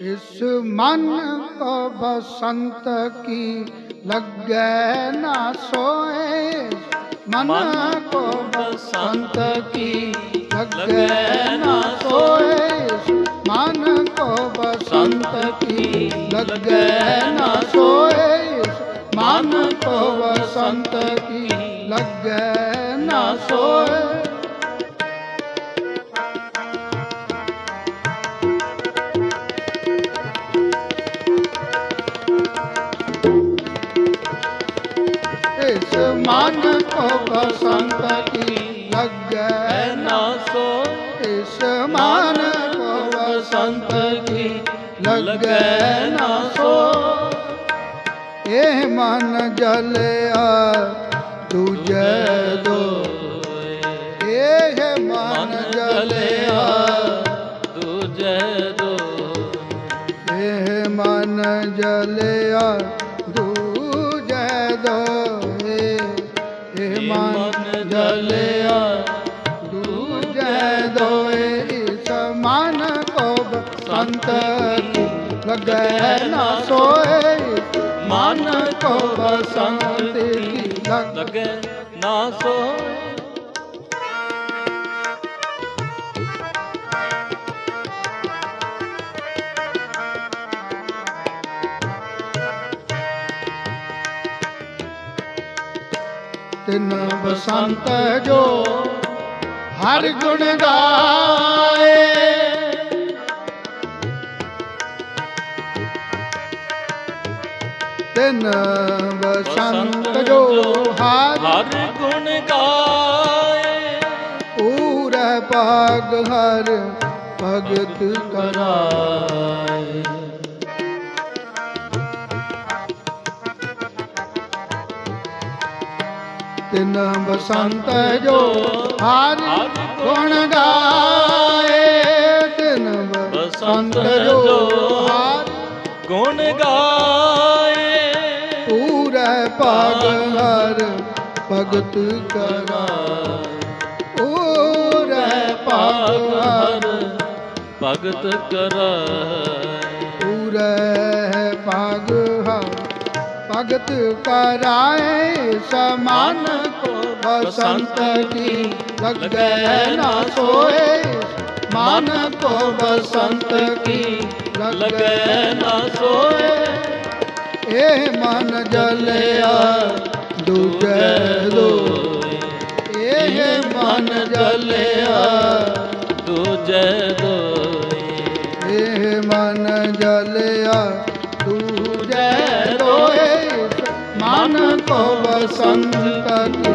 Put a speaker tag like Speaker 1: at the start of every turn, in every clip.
Speaker 1: ਇਸ ਮਨ ਕੋ ਬਸੰਤ ਕੀ ਲੱਗੇ ਨਾ ਸੋਏ? ਮਨ ਕੋ ਬਸੰਤ ਕੀ ਲੱਗੇ ਨਾ ਸੋਏ? ਮਨ ਕੋ ਬਸੰਤ ਕੀ ਲੱਗੇ ਨਾ ਸੋਏ? ਮਨ ਕੋ ਬਸੰਤ ਕੀ ਲੱਗੇ ਨਾ ਸੋਏ? ਸੰਤ ਕੀ ਲੱਗੈ
Speaker 2: ਨਾ ਸੋ।
Speaker 1: ਇਹ ਮਨ ਜਲਿਆ ਦੂਜੇ ਦੋਏ ਇਹ ਮਨ ਜਲਿਆ
Speaker 2: ਦੂਜੇ ਦੋਏ
Speaker 1: ਇਹ ਮਨ ਜਲਿਆ ਦੂਜੇ ਦੋਏ ਇਹ ਮਨ ਜਲਿਆ ਸੰਤ ਕੀ ਲਗੈ ਨਾ ਸੋਏ। ਮਨ ਕੋ ਬਸੰਤ ਲਗ
Speaker 2: ਲਗੇ ਨਾ ਸੋ
Speaker 1: ਤਿਨ ਬਸੰਤ ਜੋ ਹਰ ਗੁਣ ਗਾਏ। ਤਿਨ ਬਸੰਤ ਜੋ ਹਰ।
Speaker 2: ਹਰ ਗੁਣ ਗਾਏ।
Speaker 1: ਪੂਰੇ ਭਾਗ ਹਰ ਭਗਤ ਕਰਾਏ। ਤਿਨ ਬਸੰਤ ਜੋ ਹਰ ਗੁਣ ਗਾਏ। ਤਿਨ ਬਸੰਤ ਜੋ ਹਰ
Speaker 2: ਗੁਣ ਗਾਏ।
Speaker 1: ਹਰ ਭਗਤ ਕਰਾਏ। ਪੂਰੇ ਭਾਗ ਹਰ
Speaker 2: ਭਗਤ ਕਰਾਏ।
Speaker 1: ਪੂਰੇ ਭਾਗ ਹਰ ਭਗਤ ਕਰਾਏ। ਸਮਾਨ ਕੋ ਬਸੰਤ ਕੀ ਲਗੈ ਨਾ ਸੋਏ। ਮਨ ਕੋ ਬਸੰਤ ਕੀ ਲਗੈ
Speaker 2: ਨਾ ਸੋਏ।
Speaker 1: ਇਹ ਮਨ ਜਲਿਆ, ਦੂਜੇ ਦੋ ਇਹ ਮਨ ਜਲਿਆ,
Speaker 2: ਦੂਜੇ ਦੋਏ।
Speaker 1: ਇਹ ਮਨ ਜਲਿਆ, ਦੂਜੇ ਦੋਏ। ਮਨ ਕੋ ਬਸੰਤ ਕੀ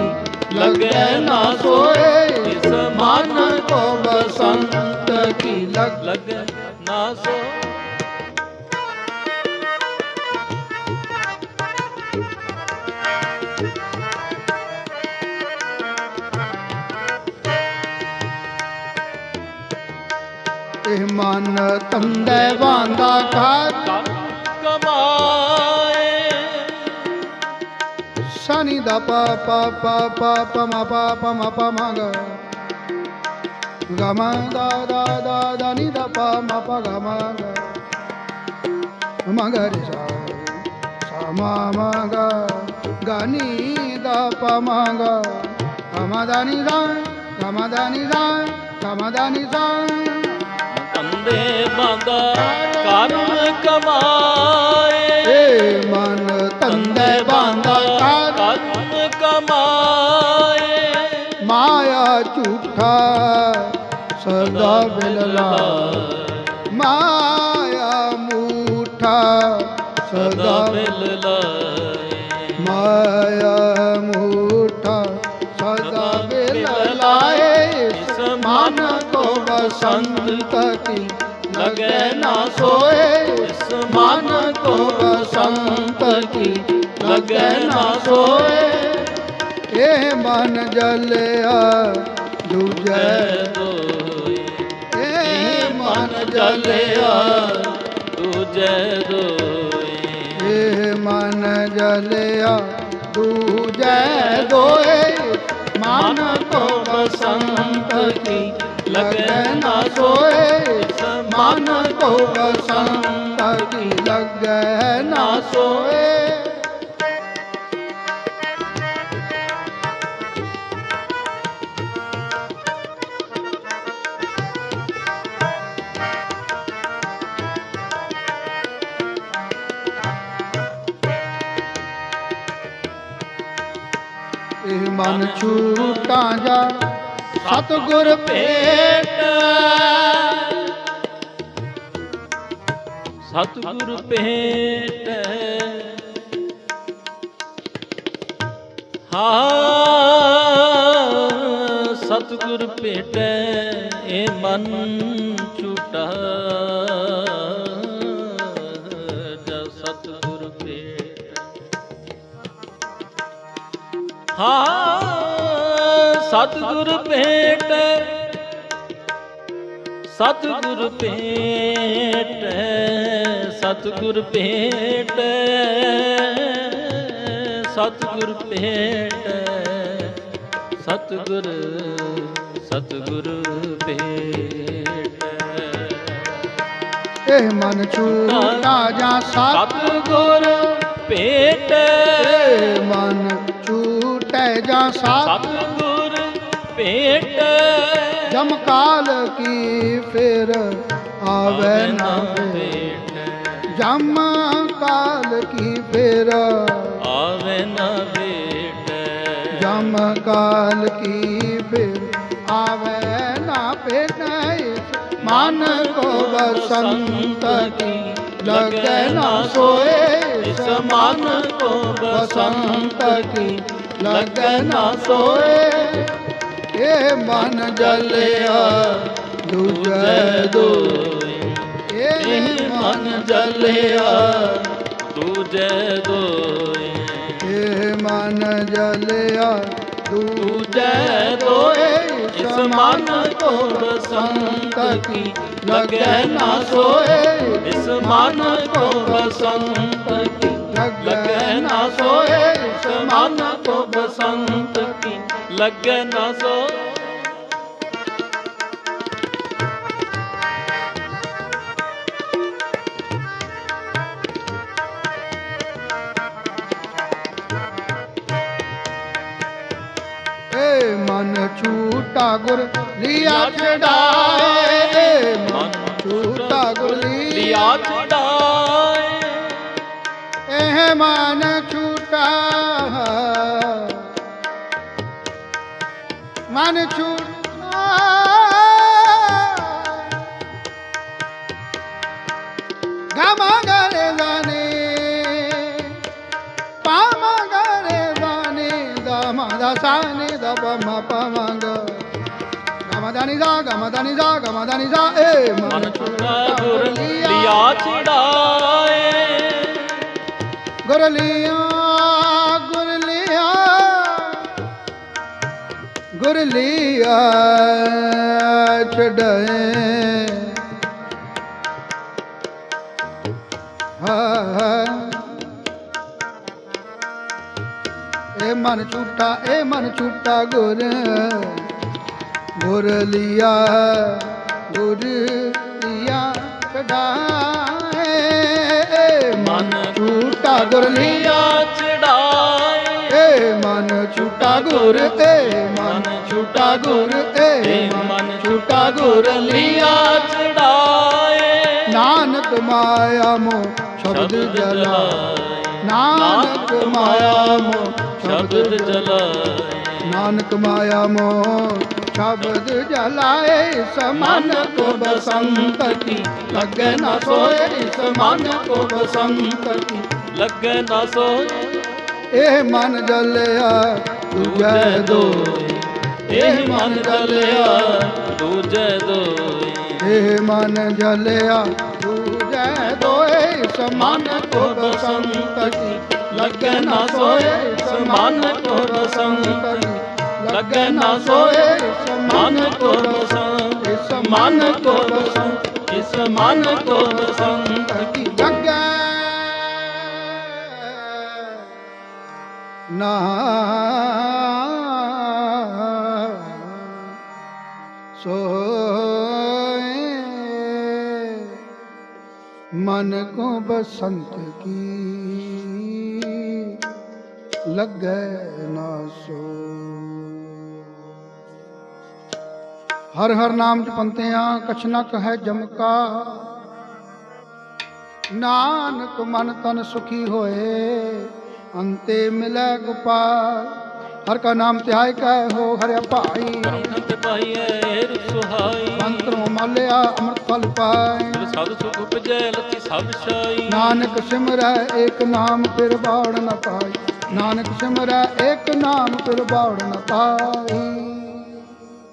Speaker 1: ਲਗੈ ਨਾ ਸੋਏ।
Speaker 2: ਇਸ
Speaker 1: ਮਨ ਕੋ ਬਸੰਤ ਕੀ ਲਗ
Speaker 2: ਨਾ ਸੋ
Speaker 1: ਇਹ ਮਨ ਤੰਦੇ ਬਾਂਦਾ ਕਰ
Speaker 2: ਕਮਾਏ
Speaker 1: ਸਨੀ ਦਾ ਪਾ ਪਾ ਪਾ ਪਾ ਪ ਮ ਪਾ ਪ ਮ ਪ ਮ ਦਾ ਦਾ ਦਾ ਦਾ ਨੀ ਦਾ ਪਾ ਮ ਪ ਗ ਮ ਗ ਮ ਗ ਸਾ ਸਾ ਮ ਮ ਦਾ ਪ ਮ ਗ ਦਾ ਨੀ ਦਾ ਗ ਦਾ ਨੀ ਦਾ ਗ ਦਾ ਨੀ ਦਾ
Speaker 2: ਤੰਦੇ ਬਾਂਦਾ ਕਰਮ ਕਮਾਏ।
Speaker 1: ਮਨ ਤੰਦੇ ਬਾਂਦਾ ਕਰ
Speaker 2: ਕਰਮ ਕਮਾਏ।
Speaker 1: ਮਾਇਆ ਝੂਠਾ ਸਦਾ ਬਿਲਲਾ। ਮਾਇਆ ਮੂਠਾ ਸਦਾ
Speaker 2: ਲਾਏ
Speaker 1: ਮਾਇਆ ਬਸੰਤ ਕੀ ਲਗੈ ਨਾ ਸੋਏ, ਇਸ ਮਨ ਕੋ ਬਸੰਤ ਕੀ ਲਗੈ ਨਾ ਸੋਏ। ਇਹ ਮਨ ਜਲਿਆ ਦੂਜੇ
Speaker 2: ਦੋਏ।
Speaker 1: ਇਹ ਮਨ ਜਲਿਆ
Speaker 2: ਦੂਜੇ ਦੋਏ।
Speaker 1: ਇਹ ਮਨ ਜਲਿਆ ਦੂਜੇ ਦੋਏ। ਮਨ ਕੋ ਬਸੰਤ ਕੀ ਲਗੈ ਨਾ ਸੋਏ ਮਨ ਕੋ ਬਸੰਤ ਕੀ ਲੱਗੈ ਨਾ ਸੋਏ। ਮਨ ਛੂਟਾ ਜਾ ਸਤਿਗੁਰ ਭੇਟ।
Speaker 2: ਸਤਿਗੁਰ ਭੇਟ। ਹਾਂ ਸਤਿਗੁਰ ਭੇਟੈ ਇਹ ਮਨ ਝੂਟਾ ਜਾ ਸਤਿਗੁਰ ਭੇਟ। ਹਾਂ ਸਤਿਗੁਰ ਭੇਟ ਸਤਿਗੁਰ ਭੇਟ ਸਤਿਗੁਰ ਭੇਟ ਸਤਿਗੁਰ ਭੇਟ ਸਤਿਗੁਰ ਸਤਿਗੁਰ ਭੇਟ।
Speaker 1: ਇਹ ਮਨ ਛੂਟਾ ਜਾ ਸਤ
Speaker 2: ਸਤਿਗੁਰ ਭੇਟ।
Speaker 1: ਮਨ ਛੂਟੈ ਜਾ ਸਤ
Speaker 2: ਸਤਿਗੁਰ ਭੇਟ।
Speaker 1: ਜਮ ਕਾਲ ਕੀ ਫਿਰ ਆਵੇ ਨਾ
Speaker 2: ਭੇਟ।
Speaker 1: ਜਮ ਕਾਲ ਕੀ ਫਿਰ
Speaker 2: ਆਵੇ ਨਾ ਭੇਟ।
Speaker 1: ਜਮ ਕਾਲ ਕੀ ਫਿਰ ਆਵੇ ਨਾ ਭੇਟੈ। ਮਨ ਕੋ ਬਸੰਤ ਕੀ ਲਗੈ ਨਾ ਸੋਏ।
Speaker 2: ਇਸ ਮਨ ਕੋ
Speaker 1: ਬਸੰਤ ਕੀ ਲਗੈ ਨਾ ਸੋਏ। ਇਹ ਮਨ ਜਲਿਆ, ਦੂਜੈ ਦੋ ਇਹ ਮਨ ਜਲਿਆ,
Speaker 2: ਦੂਜੇ ਦੋਏ।
Speaker 1: ਇਹ ਮਨ ਜਲਿਆ, ਦੂਜੈ
Speaker 2: ਦੂਜੇ ਦੋਏ।
Speaker 1: ਦੋਏ
Speaker 2: ਇਸ ਮਨ ਕੋ ਬਸੰਤ ਕੀ ਲਗੈ ਨਾ ਸੋਏ। ਇਸ ਮਨ ਕੋ ਬਸੰਤ ਕੀ ਲਗੈ ਨਾ ਸੋਏ। ਇਸ ਮਨ ਕੋ ਬਸੰਤ ਲਗੈ ਨਾ
Speaker 1: ਏ ਮਨ ਛੂਟਾ ਗੁਰ ਲਿਆ ਛਡਾਏ। ਮਨ ਛੂਟਾ ਗੁਰ
Speaker 2: ਲਿਆ ਚੜਾਏ
Speaker 1: ਇਹ ਮਨ ਛੂਟਾ ਮਨ ਛੂਟਾ ਗਮਾ ਗਰੇ ਦਾਨੇ ਪਾਮ ਗਰੇ ਦਾਨੇ ਦਮ ਦਸਾਨੇ ਦਪ ਮ ਪਮੰਗ ਗਮ ਦਾਨੀ ਦਾ ਗਮ ਦਾਨੀ ਦਾ ਗਮ ਦਾਨੀ ਦਾ ਏ
Speaker 2: ਮਨ ਛੁਟਾ ਗੁਰ ਲਿਆ
Speaker 1: ਗੁਰਲੀਆਂ ਗੁਰਲੀਆਂ ਗੁਰਲੀਆਂ ਛਡਏ। ਹਾਂ ਇਹ ਮਨ ਝੂਟਾ ਇਹ ਮਨ ਝੂਟਾ ਗੁਰ ਗੁਰਲੀਆ ਗੁਰਲੀਆ ਛਡਾਏ। ਮਨ ਗੁਰਲੀਆ
Speaker 2: ਲਿਆ। ਚੜਾਏ
Speaker 1: ਏ ਮਨ ਛੂਟਾ ਗੁਰ ਏ ਛੂਟਾ ਗੁਰ ਏ ਮਨ ਛੂਟਾ ਗੁਰ
Speaker 2: ਲਿਆ ਚੜਾਏ
Speaker 1: ਨਾਨਕ ਮਾਇਆ ਮੋ ਸ਼ਬਦ ਜਲਾ ਨਾਨਕ ਮਾਇਆ ਮੋ
Speaker 2: ਸ਼ਬਦ ਜਲਾਏ।
Speaker 1: ਨਾਨਕ ਮਾਇਆ ਮੋ ਸ਼ਬਦ ਜਲਾਏ। ਸਮਨ ਕੋ ਬਸੰਤ ਕੀ ਲੱਗੇ ਨਾ ਸੋਏ ਸਮਨ ਕੋ ਬਸੰਤ ਕੀ
Speaker 2: ਲੱਗੇ ਨਾ ਸੋਏ।
Speaker 1: ਇਹ ਮਨ ਜਲਿਆ ਦੂਜੈ ਦੋ
Speaker 2: ਇਹ ਮਨ ਜਲਿਆ, ਦੂਜੇ ਦੋਏ।
Speaker 1: ਇਹ ਮਨ ਜਲਿਆ, ਦੂਜੈ ਦੋਏ, ਸਮਨ ਕੋ ਬਸੰਤ ਕੀ
Speaker 2: ਲੱਗੇ ਨਾ ਸੋਏ, ਸਮਨ ਕੋ ਬਸੰਤ ਲੱਗੇ ਨਾ ਸੋਏ ਮਨ ਕੋ ਬਸੰਤ ਇਸ ਮਨ ਕੋ ਬਸੰਤ ਇਸ ਮਨ ਕੋ ਬਸੰਤ
Speaker 1: ਕੀ ਲੱਗੇ ਨਾ ਮਨ ਕੋ ਬਸੰਤ ਕੀ ਲੱਗੈ ਨਾ ਸੋ। ਹਰ ਹਰ ਨਾਮ ਜਪੰਤੇ ਆ ਕਛਨਾ ਕਹੈ ਜਮਕਾ। ਨਾਨਕ ਮਨ ਤਨ ਸੁਖੀ ਹੋਏ, ਅੰਤੇ ਮਿਲੈ ਗੋਪਾਲ। ਹਰ ਕਾ ਨਾਮ ਧਿਆਇ ਕੈ ਹੋ ਹਰਿ ਭਾਈ।
Speaker 2: ਕਰਮ ਤੇ ਪਾਈਐ ਰਸੁਹਾਈ
Speaker 1: ਅੰਤਰੋਂ ਮਲਿਆ ਅੰਮ੍ਰਿਤ ਫਲ ਪਾਏ।
Speaker 2: ਸਾਧ ਸੁਖ ਉਪਜੈ ਲਤੀ ਸਭ ਛਾਈ।
Speaker 1: ਨਾਨਕ ਸਿਮਰੈ ਏਕ ਨਾਮ ਫਿਰ ਬਾੜ ਨ ਪਾਈ। ਨਾਨਕ ਸਿਮਰੈ ਏਕ ਨਾਮ ਫਿਰ ਬਾੜ ਨ ਪਾਈ।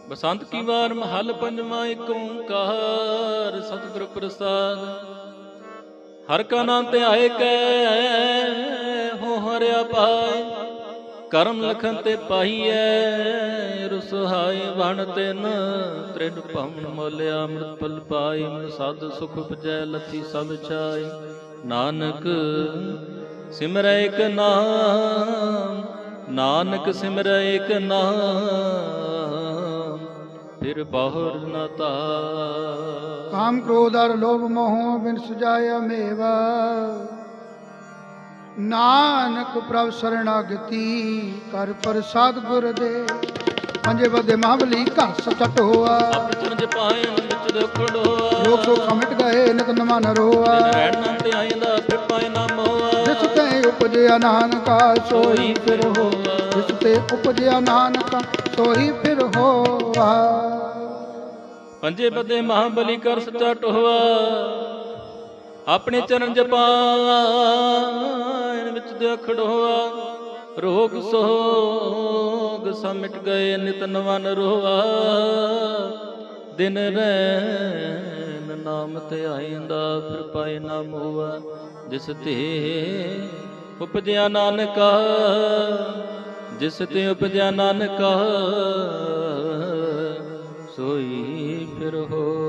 Speaker 2: ਬਸੰਤ ਕੀ ਵਾਰ ਮਹਲ ਪੰਜਵਾਂ ਏਕ ਓੰਕਾਰ ਸਤਿਗੁਰ ਪ੍ਰਸਾਦ। ਹਰ ਕਾ ਨਾਮ ਆਏ ਕੈ ਹੋ ਹਰਿਆ ਪਾਏ ਕਰਮ ਲਖਨ ਤੇ ਪਾਈਐ ਰਸਹਾਈ ਵਣ ਤਿਨ। ਤ੍ਰਿਡ ਭਵਨ ਮੋਲਿਆ ਅੰਮ੍ਰਿਤ ਫਲ ਪਾਈ ਮਨ ਸਾਧ ਸੁਖ ਉਪਜੈ, ਲਥੀ ਸਭ ਛਾਈ ਨਾਨਕ ਸਿਮਰੈ ਇਕ ਨਾਮ, ਨਾਨਕ ਸਿਮਰੈ ਇਕ ਨਾਮ, ਫਿਰ ਬਾਹਰ ਨਾ ਤਾ
Speaker 1: ਕਾਮ ਕ੍ਰੋਧ ਅਰ ਲੋਭ ਮੋਹ ਬਿਨ ਸੁਜਾਇਆ ਮੇਵਾ। ਨਾਨਕ ਪ੍ਰਭ ਸਰਣਾਗਤੀ ਕਰ ਪ੍ਰਸਾਦ ਗੁਰ ਦੇ ਪੰਜੇ ਬਦੇ ਮਹਾਬਲੀ ਘਰ ਸਚਟ ਹੋਆ।
Speaker 2: ਚਰਨ ਚ ਪਾਏ
Speaker 1: ਲੋਕ ਗਏ ਨਿਤ ਨਮਾ ਨ ਰੋਆ।
Speaker 2: ਤੇ ਆਇਂਦਾ ਫਿਰ ਪਾਏ
Speaker 1: ਜਿਸ ਤੇ ਉਪਜਿਆ ਨਾਨਕਾ ਸੋਈ ਫਿਰ ਹੋਆ। ਜਿਸ ਤੇ ਉਪਜਿਆ ਨਾਨਕਾ ਸੋਈ ਫਿਰ ਹੋਆ।
Speaker 2: ਪੰਜੇ ਬਦੇ ਮਹਾਬਲੀ ਕਰ ਸੱਚਾ ਟੋਆ ਆਪਣੇ ਚਰਨ ਜਪਾਇਨ ਵਿੱਚ ਦੇਖੜੋਆ ਰੋਗ ਸੋਗ ਸਮਿਟ ਗਏ, ਨਿਤ ਨਵਨ ਰੋਆ। ਦਿਨ ਰਹਿਨ ਨਾਮ ਤੇ ਆਇਂਦਾ, ਫਿਰ ਪਾਏ ਨਾ ਮੋਆ ਜਿਸ ਤੇ ਉਪਜਿਆ ਨਾਨਕਾ, ਜਿਸ ਤੇ ਉਪਜਿਆ ਨਾਨਕਾ, ਸੋਈ ਫਿਰ ਹੋ